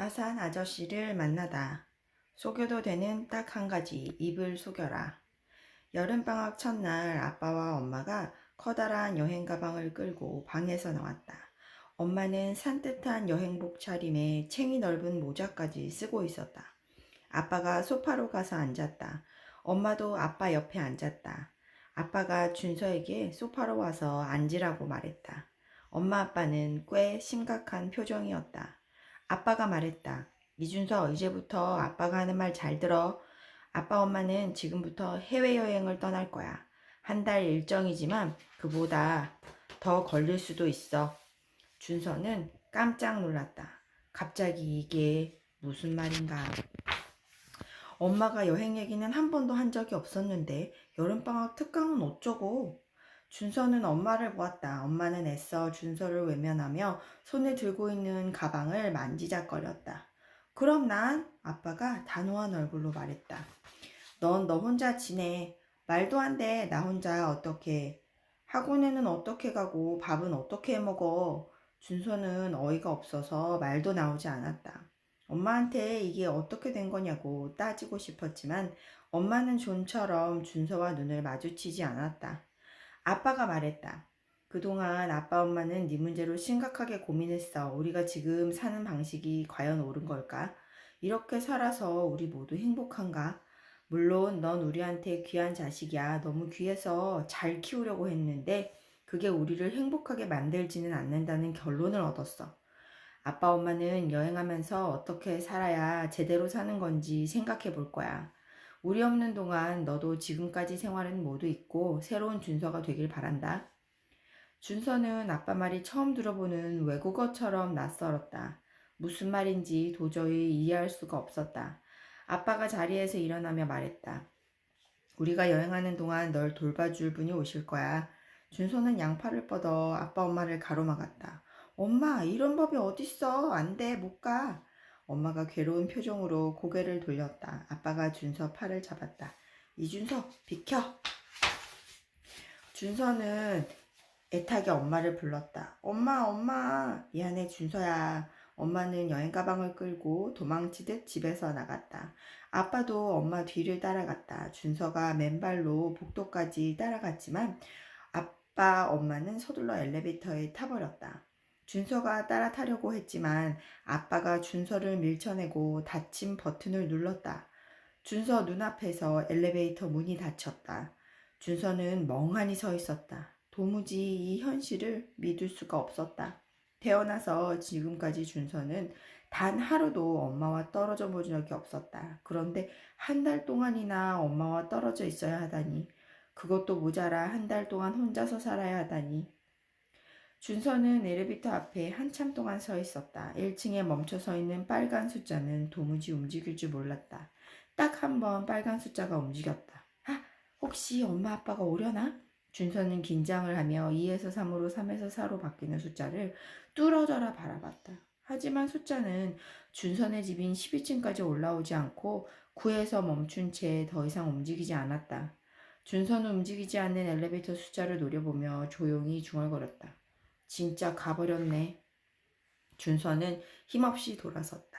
다산 아저씨를 만나다. 속여도 되는 딱 한 가지, 입을 속여라. 여름방학 첫날 아빠와 엄마가 커다란 여행 가방을 끌고 방에서 나왔다. 엄마는 산뜻한 여행복 차림에 챙이 넓은 모자까지 쓰고 있었다. 아빠가 소파로 가서 앉았다. 엄마도 아빠 옆에 앉았다. 아빠가 준서에게 소파로 와서 앉으라고 말했다. 엄마 아빠는 꽤 심각한 표정이었다. 아빠가 말했다. 이준서, 이제부터 아빠가 하는 말 잘 들어. 아빠 엄마는 지금부터 해외여행을 떠날 거야. 한 달 일정이지만 그보다 더 걸릴 수도 있어. 준서는 깜짝 놀랐다. 갑자기 이게 무슨 말인가. 엄마가 여행 얘기는 한 번도 한 적이 없었는데 여름방학 특강은 어쩌고. 준서는 엄마를 보았다. 엄마는 애써 준서를 외면하며 손에 들고 있는 가방을 만지작거렸다. 그럼 난 아빠가 단호한 얼굴로 말했다. 넌 너 혼자 지내. 말도 안 돼. 나 혼자 어떻게. 학원에는 어떻게 가고 밥은 어떻게 해 먹어. 준서는 어이가 없어서 말도 나오지 않았다. 엄마한테 이게 어떻게 된 거냐고 따지고 싶었지만 엄마는 좀처럼 준서와 눈을 마주치지 않았다. 아빠가 말했다. 그동안 아빠 엄마는 네 문제로 심각하게 고민했어. 우리가 지금 사는 방식이 과연 옳은 걸까? 이렇게 살아서 우리 모두 행복한가? 물론 넌 우리한테 귀한 자식이야. 너무 귀해서 잘 키우려고 했는데 그게 우리를 행복하게 만들지는 않는다는 결론을 얻었어. 아빠 엄마는 여행하면서 어떻게 살아야 제대로 사는 건지 생각해 볼 거야. 우리 없는 동안 너도 지금까지 생활은 모두 있고 새로운 준서가 되길 바란다. 준서는 아빠 말이 처음 들어보는 외국어처럼 낯설었다. 무슨 말인지 도저히 이해할 수가 없었다. 아빠가 자리에서 일어나며 말했다. 우리가 여행하는 동안 널 돌봐줄 분이 오실 거야. 준서는 양팔을 뻗어 아빠 엄마를 가로막았다. 엄마, 이런 법이 어딨어? 안 돼, 못 가. 엄마가 괴로운 표정으로 고개를 돌렸다. 아빠가 준서 팔을 잡았다. 이준서, 비켜! 준서는 애타게 엄마를 불렀다. 엄마, 엄마! 미안해, 준서야. 엄마는 여행 가방을 끌고 도망치듯 집에서 나갔다. 아빠도 엄마 뒤를 따라갔다. 준서가 맨발로 복도까지 따라갔지만 아빠, 엄마는 서둘러 엘리베이터에 타버렸다. 준서가 따라 타려고 했지만 아빠가 준서를 밀쳐내고 닫힌 버튼을 눌렀다. 준서 눈앞에서 엘리베이터 문이 닫혔다. 준서는 멍하니 서 있었다. 도무지 이 현실을 믿을 수가 없었다. 태어나서 지금까지 준서는 단 하루도 엄마와 떨어져 본 적이 없었다. 그런데 한 달 동안이나 엄마와 떨어져 있어야 하다니. 그것도 모자라 한 달 동안 혼자서 살아야 하다니. 준서는 엘리베이터 앞에 한참 동안 서 있었다. 1층에 멈춰 서 있는 빨간 숫자는 도무지 움직일 줄 몰랐다. 딱 한 번 빨간 숫자가 움직였다. 아, 혹시 엄마 아빠가 오려나? 준서는 긴장을 하며 2에서 3으로 3에서 4로 바뀌는 숫자를 뚫어져라 바라봤다. 하지만 숫자는 준선의 집인 12층까지 올라오지 않고 9에서 멈춘 채 더 이상 움직이지 않았다. 준선은 움직이지 않는 엘리베이터 숫자를 노려보며 조용히 중얼거렸다. 진짜 가버렸네. 준서는 힘없이 돌아섰다.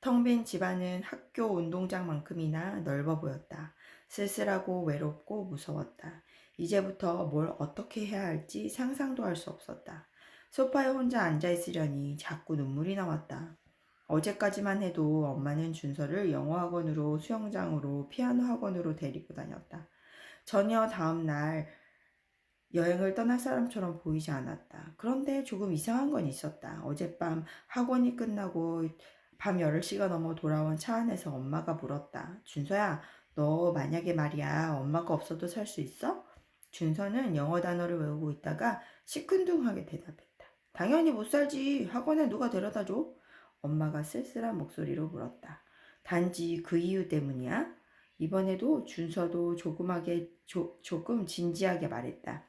텅 빈 집안은 학교 운동장만큼이나 넓어 보였다. 쓸쓸하고 외롭고 무서웠다. 이제부터 뭘 어떻게 해야 할지 상상도 할 수 없었다. 소파에 혼자 앉아 있으려니 자꾸 눈물이 나왔다. 어제까지만 해도 엄마는 준서를 영어 학원으로 수영장으로 피아노 학원으로 데리고 다녔다. 전혀 다음 날 여행을 떠날 사람처럼 보이지 않았다. 그런데 조금 이상한 건 있었다. 어젯밤 학원이 끝나고 밤 10시가 넘어 돌아온 차 안에서 엄마가 물었다. 준서야, 너 만약에 말이야, 엄마가 없어도 살 수 있어? 준서는 영어 단어를 외우고 있다가 시큰둥하게 대답했다. 당연히 못 살지. 학원에 누가 데려다 줘? 엄마가 쓸쓸한 목소리로 물었다. 단지 그 이유 때문이야? 이번에도 준서도 조금하게, 조, 조금 진지하게 말했다.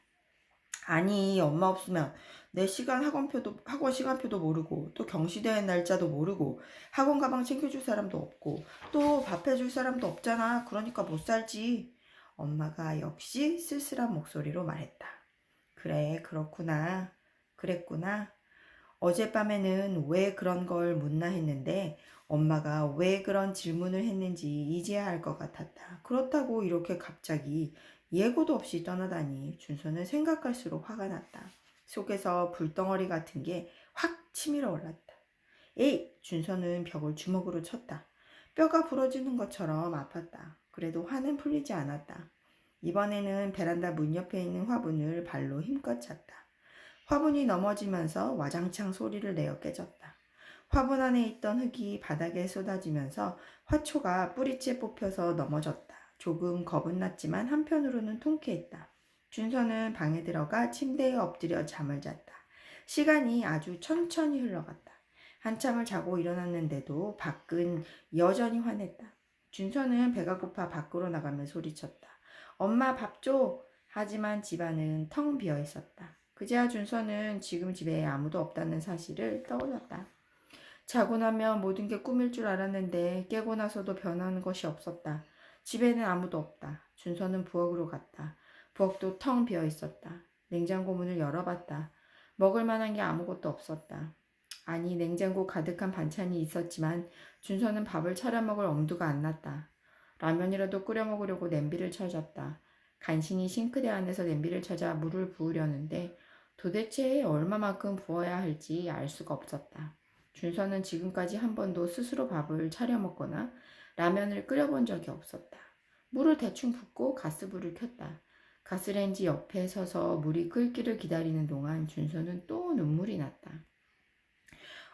아니, 엄마 없으면 내 시간 학원표도, 학원 시간표도 모르고, 또 경시대회 날짜도 모르고, 학원 가방 챙겨줄 사람도 없고, 또 밥 해줄 사람도 없잖아. 그러니까 못 살지. 엄마가 역시 쓸쓸한 목소리로 말했다. 그래, 그렇구나. 그랬구나. 어젯밤에는 왜 그런 걸 묻나 했는데 엄마가 왜 그런 질문을 했는지 이제야 알 것 같았다. 그렇다고 이렇게 갑자기 예고도 없이 떠나다니 준서는 생각할수록 화가 났다. 속에서 불덩어리 같은 게 확 치밀어 올랐다. 에이! 준서는 벽을 주먹으로 쳤다. 뼈가 부러지는 것처럼 아팠다. 그래도 화는 풀리지 않았다. 이번에는 베란다 문 옆에 있는 화분을 발로 힘껏 찼다. 화분이 넘어지면서 와장창 소리를 내어 깨졌다. 화분 안에 있던 흙이 바닥에 쏟아지면서 화초가 뿌리째 뽑혀서 넘어졌다. 조금 겁은 났지만 한편으로는 통쾌했다. 준서는 방에 들어가 침대에 엎드려 잠을 잤다. 시간이 아주 천천히 흘러갔다. 한참을 자고 일어났는데도 밖은 여전히 환했다. 준서는 배가 고파 밖으로 나가며 소리쳤다. 엄마 밥 줘! 하지만 집안은 텅 비어 있었다. 그제야 준서는 지금 집에 아무도 없다는 사실을 떠올렸다. 자고 나면 모든 게 꿈일 줄 알았는데 깨고 나서도 변하는 것이 없었다. 집에는 아무도 없다. 준서는 부엌으로 갔다. 부엌도 텅 비어 있었다. 냉장고 문을 열어봤다. 먹을 만한 게 아무것도 없었다. 아니 냉장고 가득한 반찬이 있었지만 준서는 밥을 차려 먹을 엄두가 안 났다. 라면이라도 끓여 먹으려고 냄비를 찾았다. 간신히 싱크대 안에서 냄비를 찾아 물을 부으려는데 도대체 얼마만큼 부어야 할지 알 수가 없었다. 준서는 지금까지 한 번도 스스로 밥을 차려 먹거나 라면을 끓여본 적이 없었다. 물을 대충 붓고 가스불을 켰다. 가스레인지 옆에 서서 물이 끓기를 기다리는 동안 준서는 또 눈물이 났다.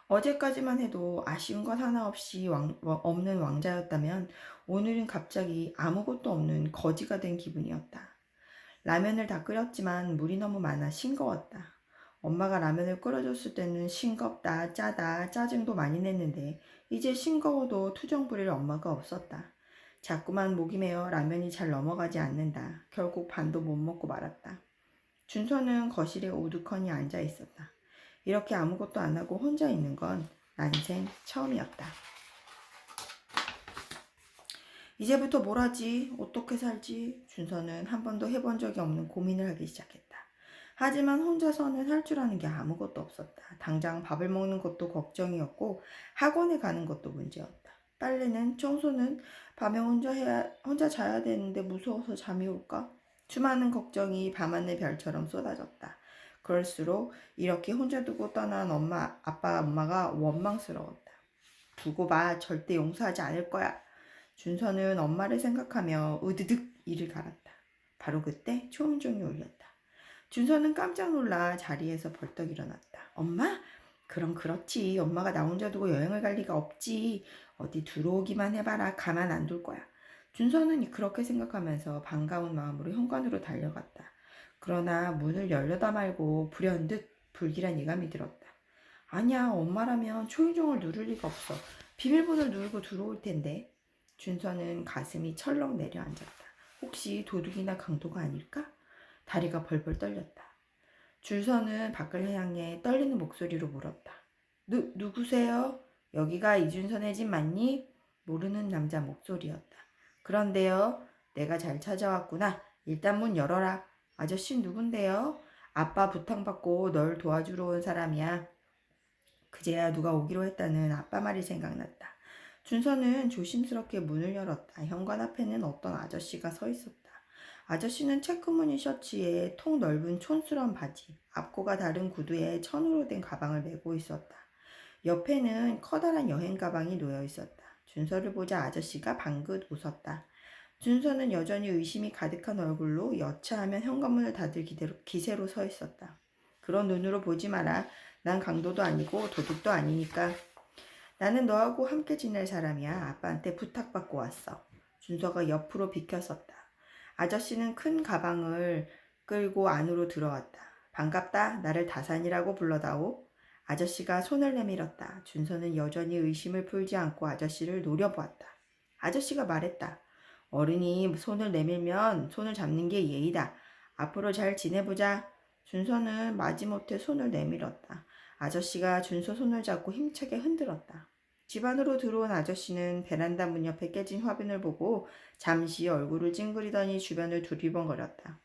어제까지만 해도 아쉬운 것 하나 없이 왕, 없는 왕자였다면 오늘은 갑자기 아무것도 없는 거지가 된 기분이었다. 라면을 다 끓였지만 물이 너무 많아 싱거웠다. 엄마가 라면을 끓여줬을 때는 싱겁다, 짜다, 짜증도 많이 냈는데 이제 싱거워도 투정 부릴 엄마가 없었다. 자꾸만 목이 메어 라면이 잘 넘어가지 않는다. 결국 반도 못 먹고 말았다. 준서는 거실에 오두커니 앉아 있었다. 이렇게 아무것도 안 하고 혼자 있는 건 난생 처음이었다. 이제부터 뭘 하지? 어떻게 살지? 준서는 한 번도 해본 적이 없는 고민을 하기 시작했다. 하지만 혼자서는 할 줄 아는 게 아무것도 없었다. 당장 밥을 먹는 것도 걱정이었고 학원에 가는 것도 문제였다. 빨래는 청소는 밤에 혼자 해야 혼자 자야 되는데 무서워서 잠이 올까? 수많은 걱정이 밤하늘 별처럼 쏟아졌다. 그럴수록 이렇게 혼자 두고 떠난 엄마, 아빠, 엄마가 원망스러웠다. 두고 봐, 절대 용서하지 않을 거야. 준서는 엄마를 생각하며 으드득 이를 갈았다. 바로 그때 초음종이 울렸다. 준서는 깜짝 놀라 자리에서 벌떡 일어났다. 엄마? 그럼 그렇지. 엄마가 나 혼자 두고 여행을 갈 리가 없지. 어디 들어오기만 해봐라. 가만 안 둘 거야. 준서는 그렇게 생각하면서 반가운 마음으로 현관으로 달려갔다. 그러나 문을 열려다 말고 불현듯 불길한 예감이 들었다. 아니야, 엄마라면 초인종을 누를 리가 없어. 비밀번호를 누르고 들어올 텐데. 준서는 가슴이 철렁 내려앉았다. 혹시 도둑이나 강도가 아닐까? 다리가 벌벌 떨렸다. 준서는 밖을 향해 떨리는 목소리로 물었다. 누, 누구세요? 여기가 이준선의 집 맞니? 모르는 남자 목소리였다. 그런데요, 내가 잘 찾아왔구나. 일단 문 열어라. 아저씨 누군데요? 아빠 부탁받고 널 도와주러 온 사람이야. 그제야 누가 오기로 했다는 아빠 말이 생각났다. 준서는 조심스럽게 문을 열었다. 현관 앞에는 어떤 아저씨가 서 있었다. 아저씨는 체크무늬 셔츠에 통 넓은 촌스러운 바지, 앞코가 다른 구두에 천으로 된 가방을 메고 있었다. 옆에는 커다란 여행 가방이 놓여 있었다. 준서를 보자 아저씨가 방긋 웃었다. 준서는 여전히 의심이 가득한 얼굴로 여차하면 현관문을 닫을 기세로 서 있었다. 그런 눈으로 보지 마라. 난 강도도 아니고 도둑도 아니니까. 나는 너하고 함께 지낼 사람이야. 아빠한테 부탁받고 왔어. 준서가 옆으로 비켜섰다. 아저씨는 큰 가방을 끌고 안으로 들어왔다. 반갑다. 나를 다산이라고 불러다오. 아저씨가 손을 내밀었다. 준서는 여전히 의심을 풀지 않고 아저씨를 노려보았다. 아저씨가 말했다. 어른이 손을 내밀면 손을 잡는 게 예의다. 앞으로 잘 지내보자. 준서는 마지못해 손을 내밀었다. 아저씨가 준서 손을 잡고 힘차게 흔들었다. 집 안으로 들어온 아저씨는 베란다 문 옆에 깨진 화분을 보고 잠시 얼굴을 찡그리더니 주변을 두리번거렸다.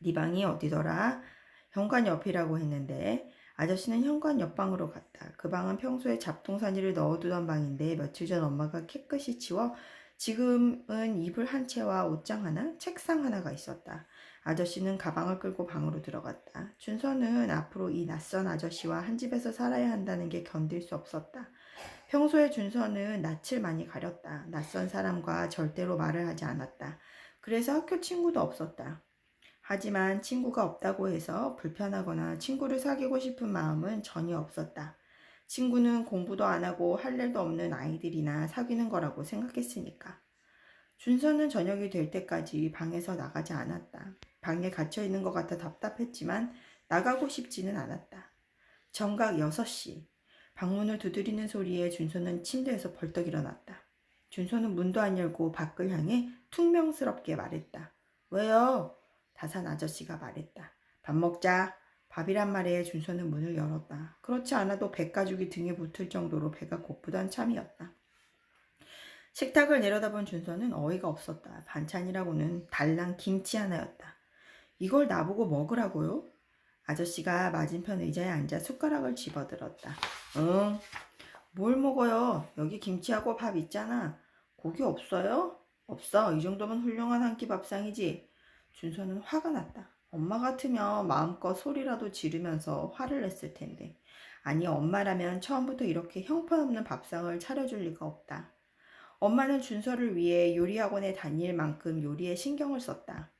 네 방이 어디더라? 현관 옆이라고 했는데 아저씨는 현관 옆방으로 갔다. 그 방은 평소에 잡동사니를 넣어두던 방인데 며칠 전 엄마가 깨끗이 치워 지금은 이불 한 채와 옷장 하나, 책상 하나가 있었다. 아저씨는 가방을 끌고 방으로 들어갔다. 준서는 앞으로 이 낯선 아저씨와 한 집에서 살아야 한다는 게 견딜 수 없었다. 평소에 준서는 낯을 많이 가렸다. 낯선 사람과 절대로 말을 하지 않았다. 그래서 학교 친구도 없었다. 하지만 친구가 없다고 해서 불편하거나 친구를 사귀고 싶은 마음은 전혀 없었다. 친구는 공부도 안 하고 할 일도 없는 아이들이나 사귀는 거라고 생각했으니까. 준서는 저녁이 될 때까지 방에서 나가지 않았다. 방에 갇혀 있는 것 같아 답답했지만 나가고 싶지는 않았다. 정각 6시. 방문을 두드리는 소리에 준서는 침대에서 벌떡 일어났다. 준서는 문도 안 열고 밖을 향해 퉁명스럽게 말했다. 왜요? 다산 아저씨가 말했다. 밥 먹자. 밥이란 말에 준서는 문을 열었다. 그렇지 않아도 백가죽이 등에 붙을 정도로 배가 고프던 참이었다. 식탁을 내려다본 준서는 어이가 없었다. 반찬이라고는 달랑 김치 하나였다. 이걸 나보고 먹으라고요? 아저씨가 맞은편 의자에 앉아 숟가락을 집어들었다. 응. 뭘 먹어요? 여기 김치하고 밥 있잖아. 고기 없어요? 없어. 이 정도면 훌륭한 한 끼 밥상이지. 준서는 화가 났다. 엄마 같으면 마음껏 소리라도 지르면서 화를 냈을 텐데. 아니, 엄마라면 처음부터 이렇게 형편없는 밥상을 차려줄 리가 없다. 엄마는 준서를 위해 요리학원에 다닐 만큼 요리에 신경을 썼다.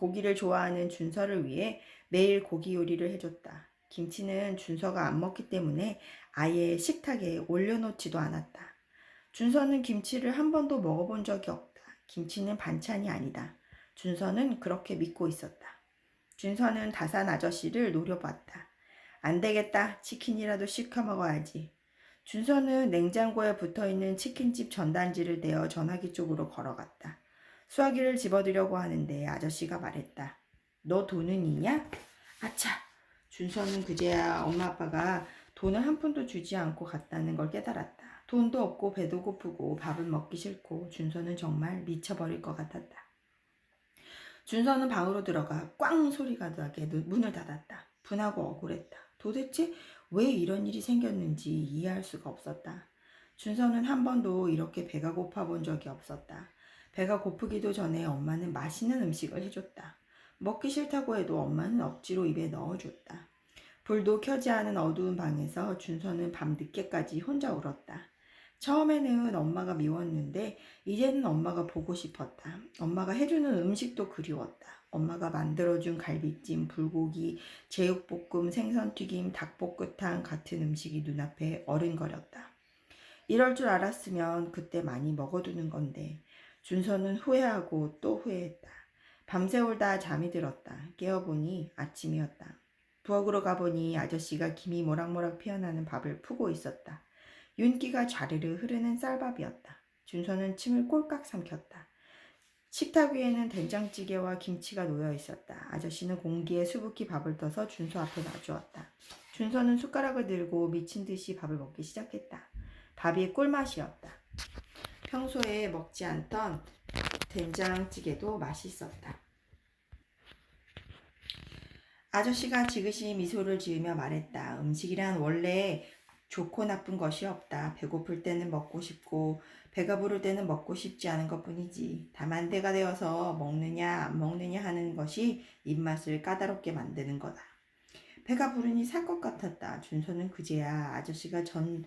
고기를 좋아하는 준서를 위해 매일 고기 요리를 해줬다. 김치는 준서가 안 먹기 때문에 아예 식탁에 올려놓지도 않았다. 준서는 김치를 한 번도 먹어본 적이 없다. 김치는 반찬이 아니다. 준서는 그렇게 믿고 있었다. 준서는 다산 아저씨를 노려봤다. 안 되겠다. 치킨이라도 시켜 먹어야지. 준서는 냉장고에 붙어 있는 치킨집 전단지를 떼어 전화기 쪽으로 걸어갔다. 수화기를 집어들려고 하는데 아저씨가 말했다. 너 돈은 있냐? 아차! 준서는 그제야 엄마 아빠가 돈을 한 푼도 주지 않고 갔다는 걸 깨달았다. 돈도 없고 배도 고프고 밥은 먹기 싫고 준서는 정말 미쳐버릴 것 같았다. 준서는 방으로 들어가 꽝 소리가 나게 문을 닫았다. 분하고 억울했다. 도대체 왜 이런 일이 생겼는지 이해할 수가 없었다. 준서는 한 번도 이렇게 배가 고파 본 적이 없었다. 배가 고프기도 전에 엄마는 맛있는 음식을 해줬다. 먹기 싫다고 해도 엄마는 억지로 입에 넣어줬다. 불도 켜지 않은 어두운 방에서 준서는 밤 늦게까지 혼자 울었다. 처음에는 엄마가 미웠는데 이제는 엄마가 보고 싶었다. 엄마가 해주는 음식도 그리웠다. 엄마가 만들어준 갈비찜, 불고기, 제육볶음, 생선튀김, 닭볶음탕 같은 음식이 눈앞에 어른거렸다. 이럴 줄 알았으면 그때 많이 먹어두는 건데 준서는 후회하고 또 후회했다. 밤새 울다 잠이 들었다. 깨어보니 아침이었다. 부엌으로 가보니 아저씨가 김이 모락모락 피어나는 밥을 푸고 있었다. 윤기가 좌르르 흐르는 쌀밥이었다. 준서는 침을 꼴깍 삼켰다. 식탁 위에는 된장찌개와 김치가 놓여 있었다. 아저씨는 공기에 수북히 밥을 떠서 준서 앞에 놔주었다. 준서는 숟가락을 들고 미친 듯이 밥을 먹기 시작했다. 밥이 꿀맛이었다. 평소에 먹지 않던 된장찌개도 맛있었다. 아저씨가 지그시 미소를 지으며 말했다. 음식이란 원래 좋고 나쁜 것이 없다. 배고플 때는 먹고 싶고 배가 부를 때는 먹고 싶지 않은 것 뿐이지. 다만 때가 되어서 먹느냐 안 먹느냐 하는 것이 입맛을 까다롭게 만드는 거다. 배가 부르니 살 것 같았다. 준서는 그제야 아저씨가 전,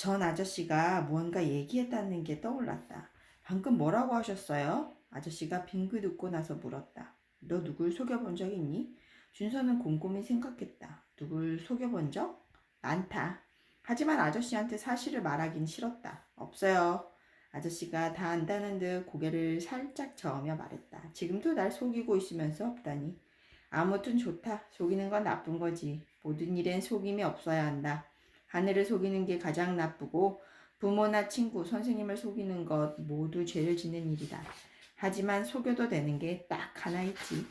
전 아저씨가 무언가 얘기했다는 게 떠올랐다. 방금 뭐라고 하셨어요? 아저씨가 빙긋 웃고 나서 물었다. 너 누굴 속여본 적 있니? 준서는 곰곰이 생각했다. 누굴 속여본 적? 많다. 하지만 아저씨한테 사실을 말하긴 싫었다. 없어요. 아저씨가 다 안다는 듯 고개를 살짝 저으며 말했다. 지금도 날 속이고 있으면서 없다니. 아무튼 좋다. 속이는 건 나쁜 거지. 모든 일엔 속임이 없어야 한다. 하늘을 속이는 게 가장 나쁘고 부모나 친구, 선생님을 속이는 것 모두 죄를 짓는 일이다. 하지만 속여도 되는 게 딱 하나 있지.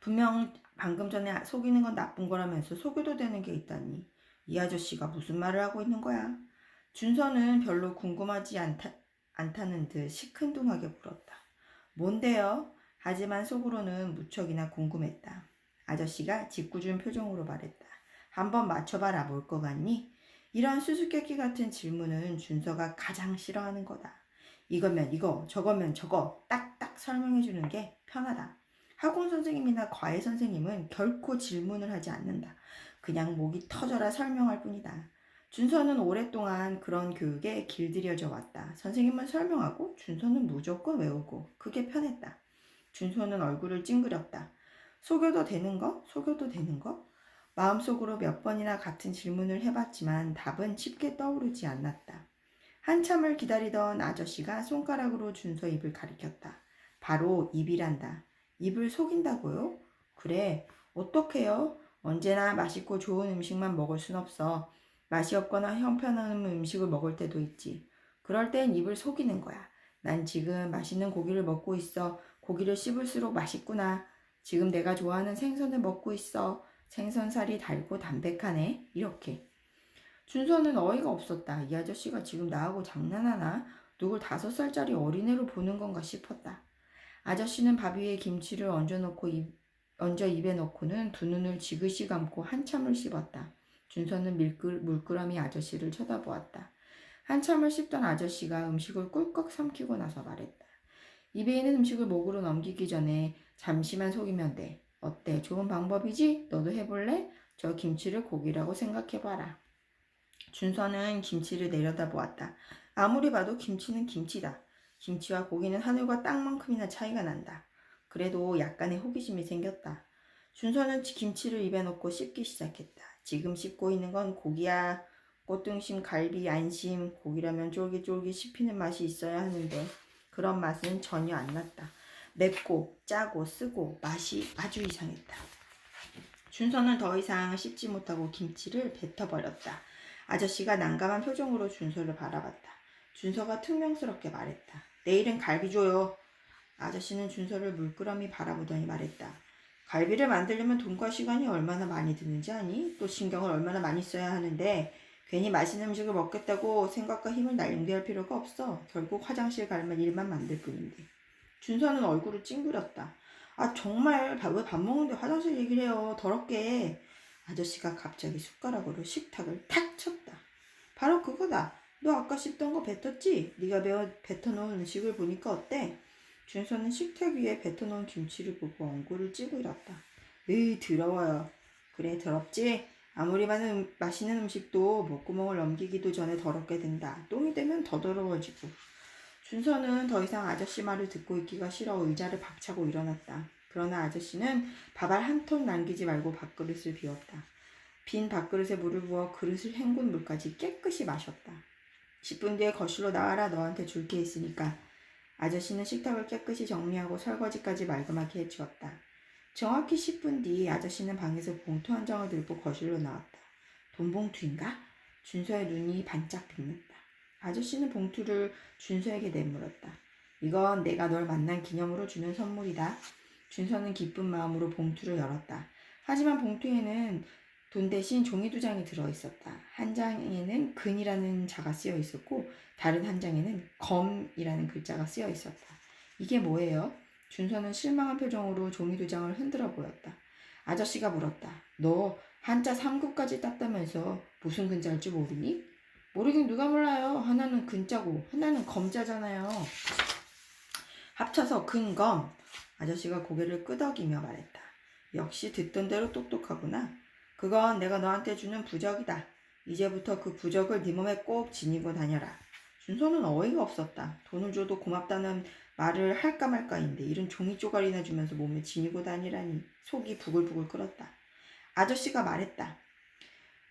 분명 방금 전에 속이는 건 나쁜 거라면서 속여도 되는 게 있다니. 이 아저씨가 무슨 말을 하고 있는 거야? 준서는 별로 궁금하지 않다, 않다는 듯 시큰둥하게 물었다. 뭔데요? 하지만 속으로는 무척이나 궁금했다. 아저씨가 짓궂은 표정으로 말했다. 한번 맞춰봐라 뭘 것 같니? 이런 수수께끼 같은 질문은 준서가 가장 싫어하는 거다. 이거면 이거, 저거면 저거 딱딱 설명해 주는 게 편하다. 학원 선생님이나 과외 선생님은 결코 질문을 하지 않는다. 그냥 목이 터져라 설명할 뿐이다. 준서는 오랫동안 그런 교육에 길들여져 왔다. 선생님은 설명하고 준서는 무조건 외우고 그게 편했다. 준서는 얼굴을 찡그렸다. 속여도 되는 거? 속여도 되는 거? 마음속으로 몇 번이나 같은 질문을 해봤지만 답은 쉽게 떠오르지 않았다. 한참을 기다리던 아저씨가 손가락으로 준서 입을 가리켰다. 바로 입이란다. 입을 속인다고요? 그래, 어떡해요? 언제나 맛있고 좋은 음식만 먹을 순 없어. 맛이 없거나 형편없는 음식을 먹을 때도 있지. 그럴 땐 입을 속이는 거야. 난 지금 맛있는 고기를 먹고 있어. 고기를 씹을수록 맛있구나. 지금 내가 좋아하는 생선을 먹고 있어. 생선살이 달고 담백하네. 이렇게. 준서는 어이가 없었다. 이 아저씨가 지금 나하고 장난하나? 누굴 다섯 살짜리 어린애로 보는 건가 싶었다. 아저씨는 밥 위에 김치를 얹어놓고 입, 얹어 입에 넣고는 두 눈을 지그시 감고 한참을 씹었다. 준서는 밀끌, 물끄러미 아저씨를 쳐다보았다. 한참을 씹던 아저씨가 음식을 꿀꺽 삼키고 나서 말했다. 입에 있는 음식을 목으로 넘기기 전에 잠시만 속이면 돼. 어때? 좋은 방법이지? 너도 해볼래? 저 김치를 고기라고 생각해봐라. 준서는 김치를 내려다보았다. 아무리 봐도 김치는 김치다. 김치와 고기는 하늘과 땅만큼이나 차이가 난다. 그래도 약간의 호기심이 생겼다. 준서는 김치를 입에 넣고 씹기 시작했다. 지금 씹고 있는 건 고기야. 꽃등심, 갈비, 안심, 고기라면 쫄깃쫄깃 씹히는 맛이 있어야 하는데 그런 맛은 전혀 안 났다. 맵고 짜고 쓰고 맛이 아주 이상했다. 준서는 더 이상 씹지 못하고 김치를 뱉어버렸다. 아저씨가 난감한 표정으로 준서를 바라봤다. 준서가 퉁명스럽게 말했다. 내일은 갈비 줘요. 아저씨는 준서를 물끄러미 바라보더니 말했다. 갈비를 만들려면 돈과 시간이 얼마나 많이 드는지 아니? 또 신경을 얼마나 많이 써야 하는데 괜히 맛있는 음식을 먹겠다고 생각과 힘을 낭비할 필요가 없어. 결국 화장실 가면 일만 만들 뿐인데. 준서는 얼굴을 찡그렸다. 아 정말 왜 밥 먹는데 화장실 얘기를 해요. 더럽게. 아저씨가 갑자기 숟가락으로 식탁을 탁 쳤다. 바로 그거다. 너 아까 씹던 거 뱉었지? 네가 배워 뱉어놓은 음식을 보니까 어때? 준서는 식탁 위에 뱉어놓은 김치를 보고 엉구를 찌그렸다. 으이 더러워요. 그래 더럽지? 아무리 많은 음- 맛있는 음식도 목구멍을 넘기기도 전에 더럽게 된다. 똥이 되면 더 더러워지고. 준서는 더 이상 아저씨 말을 듣고 있기가 싫어 의자를 박차고 일어났다. 그러나 아저씨는 밥알 한 톨 남기지 말고 밥그릇을 비웠다. 빈 밥그릇에 물을 부어 그릇을 헹군 물까지 깨끗이 마셨다. 10분 뒤에 거실로 나와라 너한테 줄 게 있으니까. 아저씨는 식탁을 깨끗이 정리하고 설거지까지 말끔하게 해주었다. 정확히 10분 뒤 아저씨는 방에서 봉투 한 장을 들고 거실로 나왔다. 돈 봉투인가? 준서의 눈이 반짝 빛났다. 아저씨는 봉투를 준서에게 내물었다. 이건 내가 널 만난 기념으로 주는 선물이다. 준서는 기쁜 마음으로 봉투를 열었다. 하지만 봉투에는 돈 대신 종이 두 장이 들어 있었다. 한 장에는 근이라는 자가 쓰여 있었고 다른 한 장에는 검이라는 글자가 쓰여 있었다. 이게 뭐예요? 준서는 실망한 표정으로 종이 두 장을 흔들어 보였다. 아저씨가 물었다. 너 한자 3급까지 땄다면서 무슨 근자일 줄 모르니? 모르긴 누가 몰라요. 하나는 근자고 하나는 검자잖아요. 합쳐서 근검. 아저씨가 고개를 끄덕이며 말했다. 역시 듣던 대로 똑똑하구나. 그건 내가 너한테 주는 부적이다. 이제부터 그 부적을 네 몸에 꼭 지니고 다녀라. 준서는 어이가 없었다. 돈을 줘도 고맙다는 말을 할까 말까인데 이런 종이 쪼가리나 주면서 몸에 지니고 다니라니 속이 부글부글 끓었다. 아저씨가 말했다.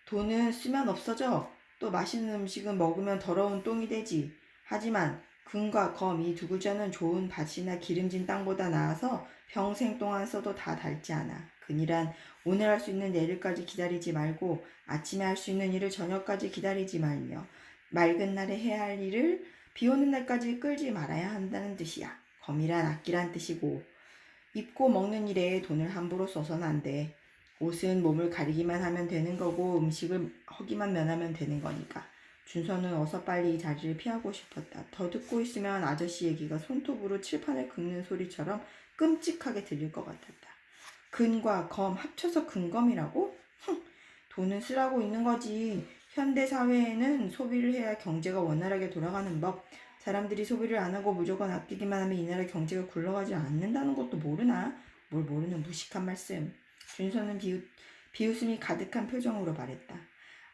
돈은 쓰면 없어져. 또 맛있는 음식은 먹으면 더러운 똥이 되지. 하지만 금과 검 이 두 글자는 좋은 밭이나 기름진 땅보다 나아서 평생 동안 써도 다 닳지 않아. 그니란 오늘 할 수 있는 내일까지 기다리지 말고 아침에 할 수 있는 일을 저녁까지 기다리지 말며 맑은 날에 해야 할 일을 비 오는 날까지 끌지 말아야 한다는 뜻이야. 검이란 악기란 뜻이고 입고 먹는 일에 돈을 함부로 써서는 안 돼. 옷은 몸을 가리기만 하면 되는 거고 음식을 허기만 면하면 되는 거니까. 준서는 어서 빨리 이 자리를 피하고 싶었다. 더 듣고 있으면 아저씨 얘기가 손톱으로 칠판을 긁는 소리처럼 끔찍하게 들릴 것 같았다. 근과 검 합쳐서 근검이라고? 흥, 돈은 쓰라고 있는 거지. 현대 사회에는 소비를 해야 경제가 원활하게 돌아가는 법. 사람들이 소비를 안 하고 무조건 아끼기만 하면 이 나라 경제가 굴러가지 않는다는 것도 모르나? 뭘 모르는 무식한 말씀. 준서는 비웃, 비웃음이 가득한 표정으로 말했다.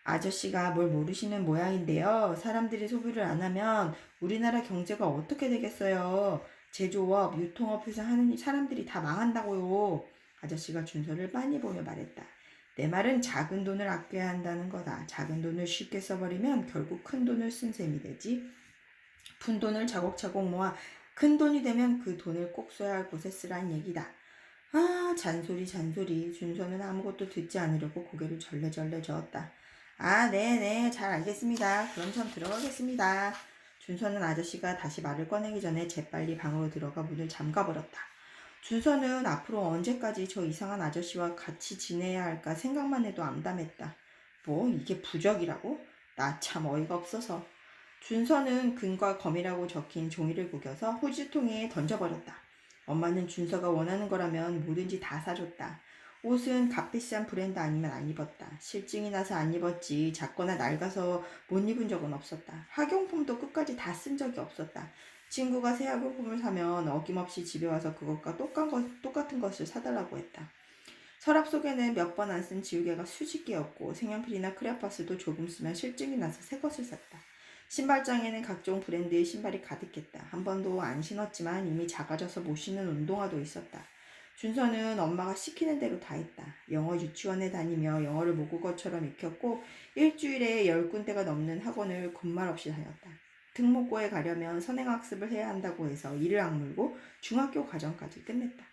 아저씨가 뭘 모르시는 모양인데요. 사람들이 소비를 안 하면 우리나라 경제가 어떻게 되겠어요? 제조업, 유통업에서 하는 사람들이 다 망한다고요. 아저씨가 준서를 빤히 보며 말했다. 내 말은 작은 돈을 아껴야 한다는 거다. 작은 돈을 쉽게 써버리면 결국 큰 돈을 쓴 셈이 되지. 푼 돈을 차곡차곡 모아 큰 돈이 되면 그 돈을 꼭 써야 할 곳에 쓰란 얘기다. 아, 잔소리, 잔소리. 준서는 아무것도 듣지 않으려고 고개를 절레절레 저었다. 아, 네네, 잘 알겠습니다. 그럼 전 들어가겠습니다. 준서는 아저씨가 다시 말을 꺼내기 전에 재빨리 방으로 들어가 문을 잠가버렸다. 준서는 앞으로 언제까지 저 이상한 아저씨와 같이 지내야 할까 생각만 해도 암담했다. 뭐, 이게 부적이라고? 나 참 어이가 없어서. 준서는 금과 검이라고 적힌 종이를 구겨서 후지통에 던져버렸다. 엄마는 준서가 원하는 거라면 뭐든지 다 사줬다. 옷은 값비싼 브랜드 아니면 안 입었다. 실증이 나서 안 입었지. 작거나 낡아서 못 입은 적은 없었다. 학용품도 끝까지 다 쓴 적이 없었다. 친구가 새 학용품을 사면 어김없이 집에 와서 그것과 똑같은, 것을 사달라고 했다. 서랍 속에는 몇 번 안 쓴 지우개가 수십 개였고 색연필이나 크레파스도 조금 쓰면 실증이 나서 새 것을 샀다. 신발장에는 각종 브랜드의 신발이 가득했다. 한 번도 안 신었지만 이미 작아져서 못 신는 운동화도 있었다. 준서는 엄마가 시키는 대로 다 했다. 영어 유치원에 다니며 영어를 모국어처럼 익혔고 일주일에 열 군데가 넘는 학원을 군말 없이 다녔다. 특목고에 가려면 선행학습을 해야 한다고 해서 이를 악물고 중학교 과정까지 끝냈다.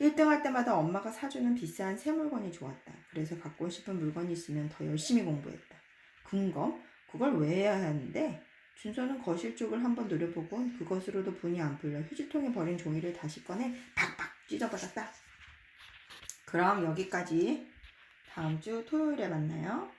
1등 할 때마다 엄마가 사주는 비싼 새 물건이 좋았다. 그래서 갖고 싶은 물건이 있으면 더 열심히 공부했다. 궁검? 그걸 왜 해야 하는데? 준서는 거실 쪽을 한번 노려보곤 그것으로도 분이 안 풀려 휴지통에 버린 종이를 다시 꺼내 팍팍 찢어버렸다. 그럼 여기까지 다음 주 토요일에 만나요.